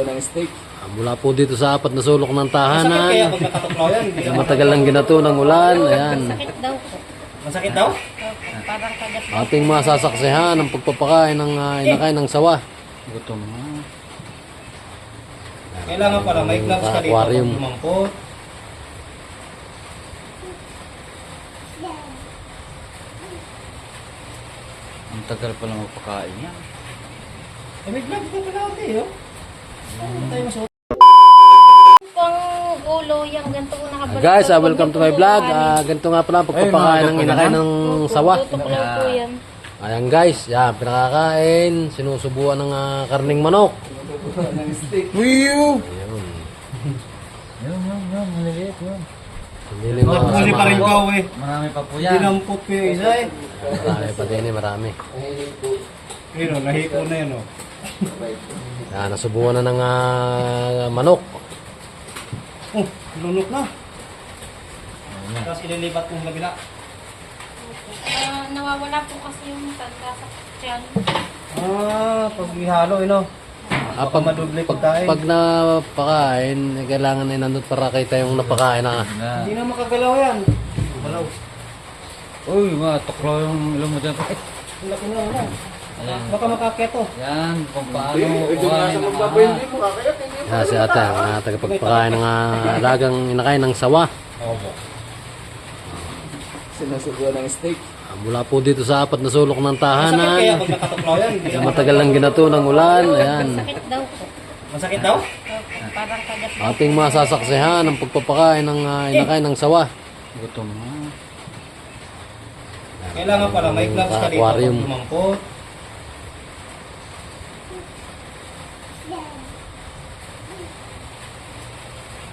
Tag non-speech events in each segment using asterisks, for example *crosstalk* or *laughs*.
ng steak. Ah, Mula po dito sa apat na sulok ng Masakit kaya tahanan. pag nakatuklaw yan. Hindi ka matagal ng ginato ng ulan. Ayan. Sakit daw po. Masakit daw? Parang kagat. Ating masasaksihan ang pagpapakain ng uh, inakain ng sawa. Gutom na. Kailangan pala may gloves ka dito pag Aquarium. Ang tagal pala magpakain yan. Eh, may gloves ka pala ate, oh. Ko nakabalik. Guys, ah, welcome to my vlog. Ah, ganito nga pala ang pagpapakain ng inakain ng sawa. Yan. Ayan guys, yan, pinakakain, sinusubuan ng ah, karning manok. ng steak. Wiyo! Ayun. Yun, yun, yun. Maliliit yun. Hindi mga pa rin ka, eh. Marami pa po yan. Dinampot ko yung isa, eh. Marami pa din eh, marami. Oh, nahipo na yun, oh. *laughs* Yan, nasubuan na ng ah, manok. Oh, lunok na. Tapos ililipat kong labila. Ah, nawawala po kasi yung tanda sa tiyan. Ah, pag ihalo, yun, oh. Ah, pag, madoble pag, pagkain. pag napakain, eh, kailangan ay nandun para kita yung napakain na. Na. Hindi na makagalaw yan. Galaw. Uy, mga tuklaw yung ilong mo dyan. Ay, Ang laki na, wala. Ayan. Baka makaketo. Yan, kung paano kuhanin ang ahas. Yan si ate, ang uh, tagapagpakain ng ah, alagang inakain ng sawa. Opo. Sinusubuan ng steak. Ah, Mula po dito sa apat na sulok ng Masakit kaya tahanan. pag nakatuklaw yan. Hindi Sa ka matagal ng ginato ng ulan. Ayan. Sakit daw po. Masakit daw? Parang kagat. Ating masasaksihan ang pagpapakain ng uh, inakain ng sawa. Gutom na. Kailangan pala may gloves ka dito pag Aquarium.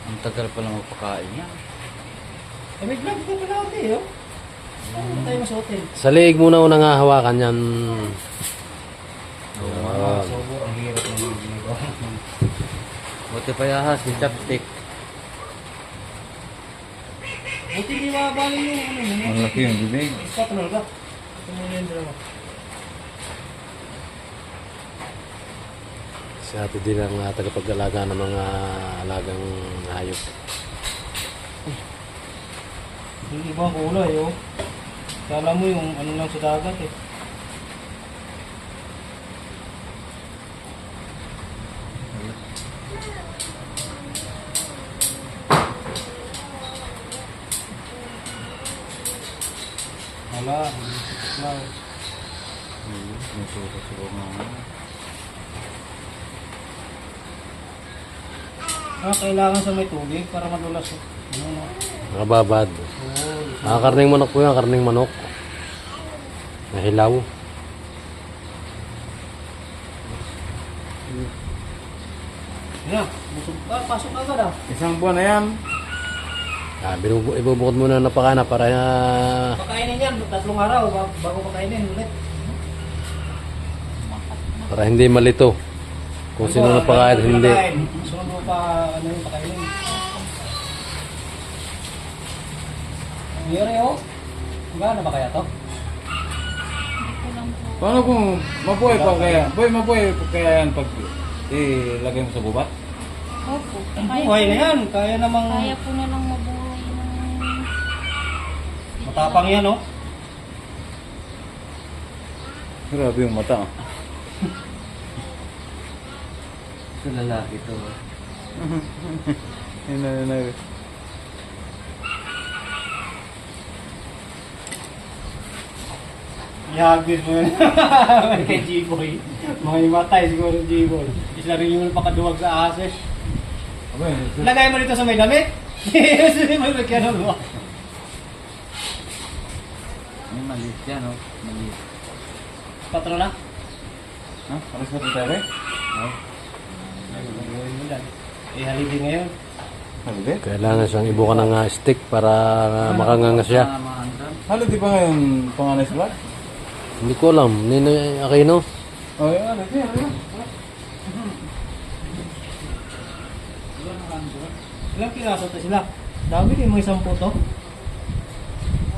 Ang tagal pala magpakain yan. Eh, may gloves ka pala ate, oh. Ano tayo masuotin? Sa leeg muna unang nga hawakan yan. Ah, sobo, ang hirap ng ginagawa. Buti pa yung ahas, yung chopstick. Buti di mabaling yung ano yun. Ang laki yung bibig. Spatula ka. Ito muna yung drama. Si ate din ang uh, tagapag-alaga ng mga alagang hayop. Yung ibang kulay, oh. Kala mo yung ano lang sa dagat, eh. Wala, wala. Sinusubo mo. Ah, kailangan sa may tubig para madulas. Ano, no? Nakababad. Ah, karning manok po yan, karning manok. Nahilaw. yan. Busog ka, pasok agad ah. Isang buwan na yan. Ah, binubu- ibubukod muna ng napakana para uh, Pakainin yan, tatlong araw ba- bago pakainin ulit. para hindi malito. Kung sino na pakain, hindi. Sunod mo pa ano yung pakainin. Mire oh. Gano'n ba kaya to? Ito lang po. Paano kung mabuhay pa kaya? Boy, mabuhay pa kaya yan pag ilagay mo sa bubat? Opo. Buhay na yan. Kaya namang kaya po na lang mabuhay ng... matapang yan oh. Grabe yung mata. ah. Ito lalaki *laughs* to. Yun na, yun na. Ihagis mo yun. *laughs* Kay G-Boy. Mga imatay siguro G-Boy. Isla rin yung pakaduwag sa ases. Aba, yun. Lagay mo dito sa may damit. *laughs* Hindi mo lagyan mo. May maliit yan, oh. Maliit. Patro na. Ha? Alas na tayo eh? Eh, haligi ngayon. Halide? Kailangan siyang ibukan ng ah, stick para uh, makangangas siya. Halide ba ngayon panganay sa? Hindi ko alam. Nino Aquino? Oh, yun, halide, halide. Ilang piraso to sila? Dami din mga isang puto.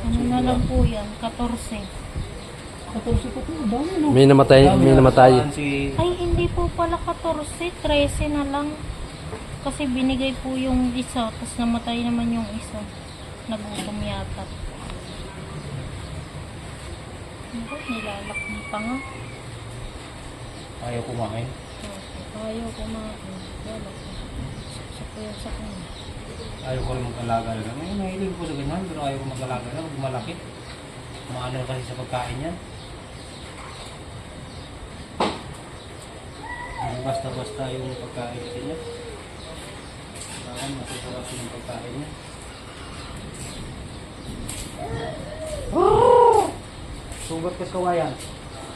Ano na lang po yan? 14. 14 puto. Dami no. May namatay, may namatay. Si... Ay, po pala 14, 13 na lang. Kasi binigay po yung isa, tapos namatay naman yung isa. Nagutom yata. Ano, nilalakmi pa nga. Ayaw kumain. Ayaw kumain. Wala. Sa kuya sa kanya. Ayaw ko rin mag-alaga lang. Ngayon, nahilig ko sa ganyan, pero ayaw ko mag-alaga lang. Malaki. Maano kasi sa pagkain yan. Basta-basta yung pagkain kasi niya. Kailangan masasarap yung pagkain niya. Sugat ka sa kawayan.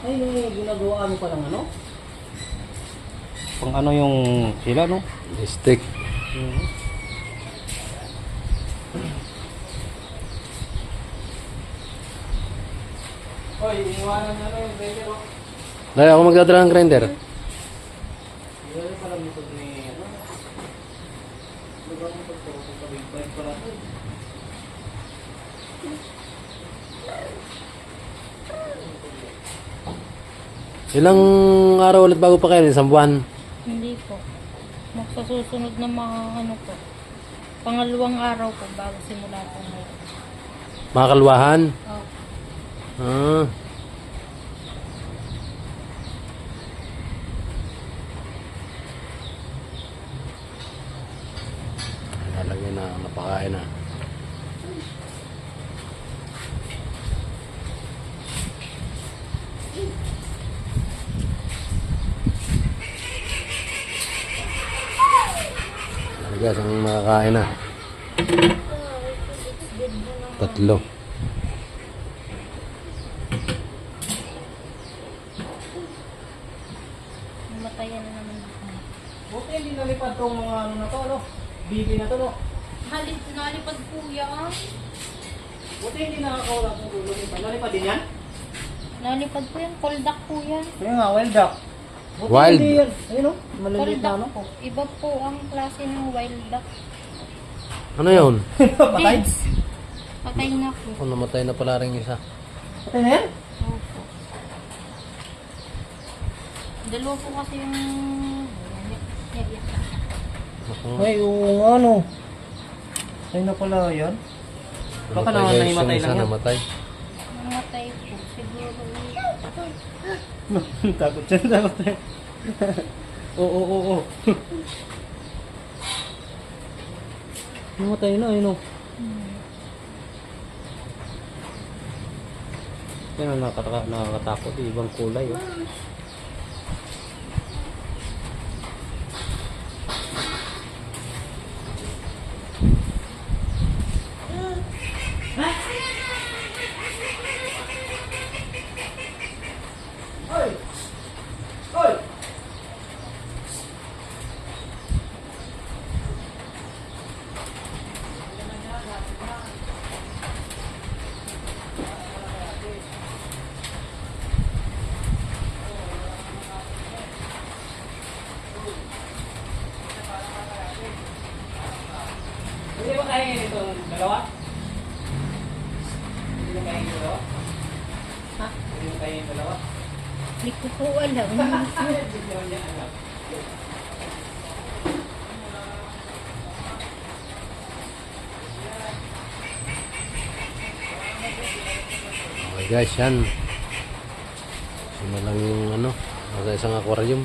Ay, ay, ginagawa mo pa ng ano? Pang ano yung sila, no? Stick. Hoy, iniwanan na lang yung baby, no? Dahil ako magdadala ng grinder. Hindi pala nito ni ano? Lugar mo pag sa kabig bike pala to. Ilang araw ulit bago pa kayo? Isang buwan? Hindi po. Magpasusunod na mga ano po. Pangalawang araw po bago simula po ngayon. Mga kalwahan? Oh, Ah. Nalagay na, napakain na. Guys, ang makakain na. Tatlo. namatayan na naman. Buti hindi nalipad tong mga ano na to, no? Bibi na to, no? Halip, nalipad po yan. Buti hindi nakakawala kung ulo. Nalipad din yan? Nalipad po yan. Koldak po yan. Kaya nga, wild duck. Buti Wild. hindi yan. Ayun, no? Maliliit na, Koldak no? po. Iba po ang klase ng wild duck. Ano yun? *laughs* Patay? Patay na po. Oh, namatay na pala rin isa. Patay na yan? Opo. Dalawa po kasi yung... Yan. Ay, oo nga, no? Patay na pala yan. Baka Namatay naman guys, yung isa lang yan. namatay. Namatay po. Siguro. Takot siya, takot siya. Oo, oo, oo. Namatay na, ayun, no? Yan ang nakataka, nakakatakot, ibang kulay. Oh. Kaya nito dalawa? Hindi kaya yung dalawa? Ha? Hindi kaya yung dalawa? Hindi ko po alam. Hindi niya alam. Guys, yan. Sino lang yung ano, nasa isang aquarium.